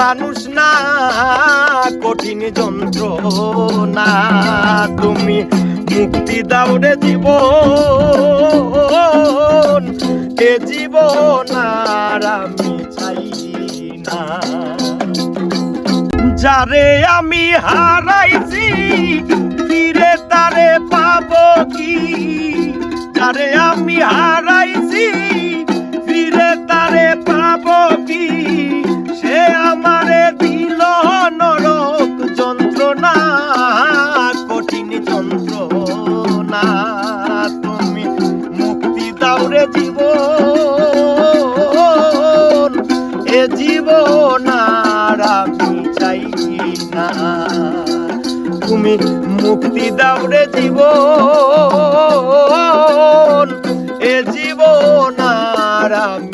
মানুষ না, কঠিন যন্ত্র না তুমি মুক্তি দাও রে জীবন, এ জীবন আর আমি চাই না। যারে আমি হারাইছি, ফিরে তারে পাবো কি? যারে আমি হারাইছি জীবন আমি চাই না। তুমি মুক্তি দাও রে জীবন এ জীবন আর আমি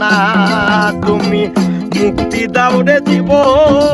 না তুমি মুক্তি দাও রে জীবন।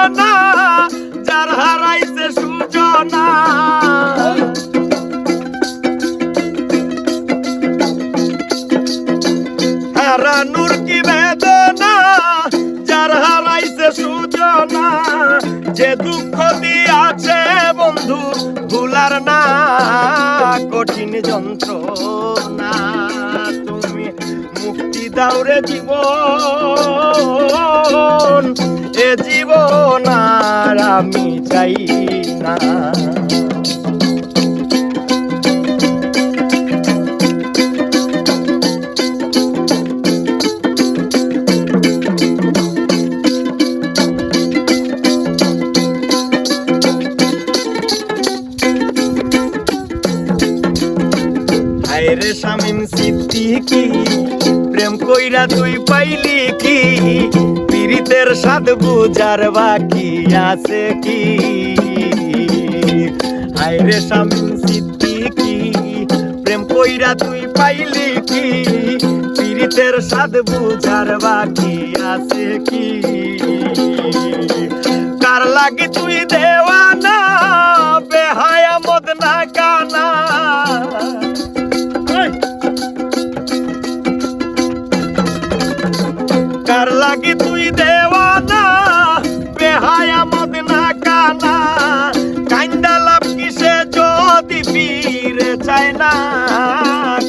বেদনা, যার হারাইছে সুজনা যে দুঃখ দিয়াছে বন্ধু, ভুলার না, কঠিন যন্ত্রণা। তুমি মুক্তি দাও রে জীবন, এ জীবন আর আমি চাই না। শামিম সিদ্দিকি, প্রেম কইরা তুই পাইলি কি? পীড়িতের স্বাদ বুঝার বাকি আছে কি? হায়রে শামিম সিদ্দিকি, প্রেম কইরা তুই পাইলি কি? পীড়িতের স্বাদ বুঝার বাকি আছে কি? কার লাগি তুই দেওয়ানা?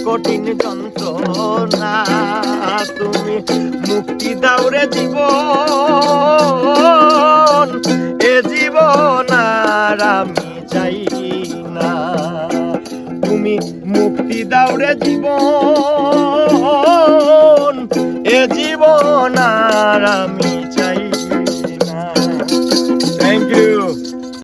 কঠিন যন্ত্রণা, তুমি মুক্তি দাও রে জীবন। এ জীবন আর আমি চাই না। তুমি মুক্তি দাও রে জীবন। এ জীবন আর আমি